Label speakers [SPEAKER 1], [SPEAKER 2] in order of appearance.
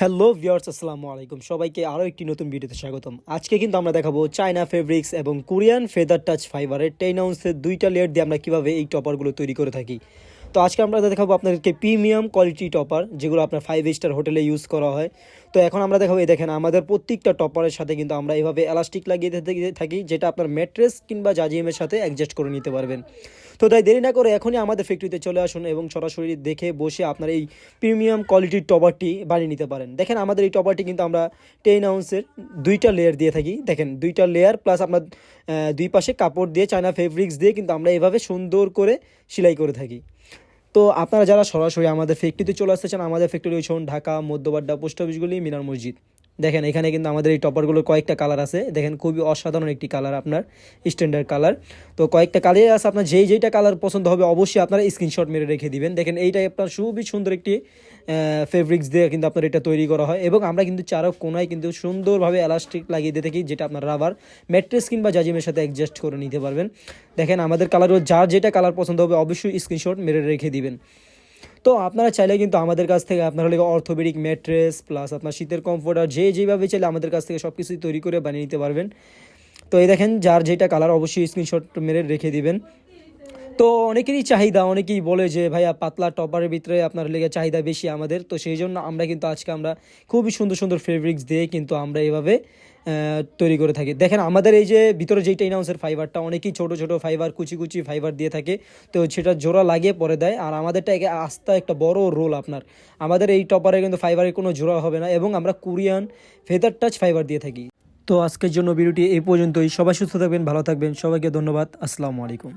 [SPEAKER 1] Hello viewers আসসালামু আলাইকুম। সবাইকে আরও একটি নতুন ভিডিওতে স্বাগতম। আজকে কিন্তু আমরা দেখাবো চায়না ফেব্রিক্স এবং কোরিয়ান ফেদার টাচ ফাইবারের টেন আউন্সের দুইটা লেয়ার দিয়ে আমরা কীভাবে এই টপারগুলো তৈরি করে থাকি। তো আজকে আমরা দেখাবো আপনাদেরকে প্রিমিয়াম কোয়ালিটি টপার, যেগুলো আপনার ফাইভ স্টার হোটেলে ইউজ করা হয়। তো এখন আমরা দেখাবো, এই দেখেন আমাদের প্রত্যেকটা টপারের সাথে কিন্তু আমরা এভাবে এলাস্টিক লাগিয়ে থাকি যেটা আপনার ম্যাট্রেস কিংবা জাজিএমের সাথে অ্যাডজাস্ট করে নিতে পারবেন। তো তাই দেরি না করে এখনই আমাদের ফ্যাক্টরিতে চলে আসুন এবং সরাসরি দেখে বসে আপনার এই প্রিমিয়াম কোয়ালিটির টপারটি বানিয়ে নিতে পারেন। দেখেন আমাদের এই টপারটি কিন্তু আমরা টেন আউন্সের দুইটা লেয়ার দিয়ে থাকি। দেখেন দুইটা লেয়ার প্লাস আপনার দুই পাশে কাপড় দিয়ে চায়না ফেব্রিক্স দিয়ে কিন্তু আমরা এভাবে সুন্দর করে সেলাই করে থাকি। তো আপনারা যারা সরাসরি আমাদের ফ্যাক্টরিতে চলে আসতে চান, আমাদের ফ্যাক্টরি হচ্ছে ঢাকা, মধ্যবাড্ডা পোস্ট অফিসগুলি মিনার মসজিদ। দেখেন, এখানে কিন্তু আমাদের এই টপারগুলোর কয়েকটা কালার আছে। দেখেন, খুবই অসাধারণ একটি কালার আপনার স্ট্যান্ডার্ড কালার তো কয়েকটা কালার আছে, আপনার যেই যেইটা কালার পছন্দ হবে, অবশ্যই আপনারা স্ক্রিনশট মেরে রেখে দিবেন। দেখেন, এইটাই আপনার খুবই সুন্দর একটি ফেব্রিক্স দিয়ে কিন্তু আপনার এটা তৈরি করা হয়। এবং আমরা কিন্তু চারো কোনায় কিন্তু সুন্দরভাবে এলাস্টিক লাগিয়ে দিয়ে থাকি, যেটা আপনার রাবার ম্যাট্রেস কিংবা জাজিমের সাথে অ্যাডজাস্ট করে নিতে পারবেন। দেখেন, আমাদের কালারও যার যেটা কালার পছন্দ হবে অবশ্যই স্ক্রিনশট মেরে রেখে দিবেন। তো আপনারা চাইলে কিন্তু আমাদের কাছ থেকে আপনার হলে অর্থোপেডিক ম্যাট্রেস প্লাস আপনার শীতের কমফোর্টার যে যেভাবে চাইলে আমাদের কাছ থেকে সব কিছুই তৈরি করে বানিয়ে নিতে পারবেন। তো এই দেখেন, যার যেটা কালার অবশ্যই স্ক্রিনশট মেরে রেখে দিবেন। তো অনেকেরই চাহিদা, অনেকেই বলে যে, ভাইয়া, পাতলা টপারের ভিতরে আপনার লেগে চাহিদা বেশি আমাদের। তো সেই জন্য আমরা কিন্তু আজকে আমরা খুবই সুন্দর সুন্দর ফেব্রিক্স দিয়ে কিন্তু আমরা এভাবে তৈরি করে থাকি। দেখেন, আমাদের এই যে ভিতরে যেই টেন আউন্সের ফাইবারটা অনেকেই ছোট ছোট ফাইবার কুচি কুচি ফাইবার দিয়ে থাকে। তো সেটা জোড়া লাগিয়ে পরে দেয়। আর আমাদেরটা একে আস্তা একটা বড় রোল আপনার। আমাদের এই টপারে কিন্তু ফাইবারের কোনো জোড়া হবে না এবং আমরা কোরিয়ান ফেদার টাচ ফাইবার দিয়ে থাকি। তো আজকের জন্য ভিডিওটি এই পর্যন্তই। সবাই সুস্থ থাকবেন, ভালো থাকবেন। সবাইকে ধন্যবাদ। আসসালামু আলাইকুম।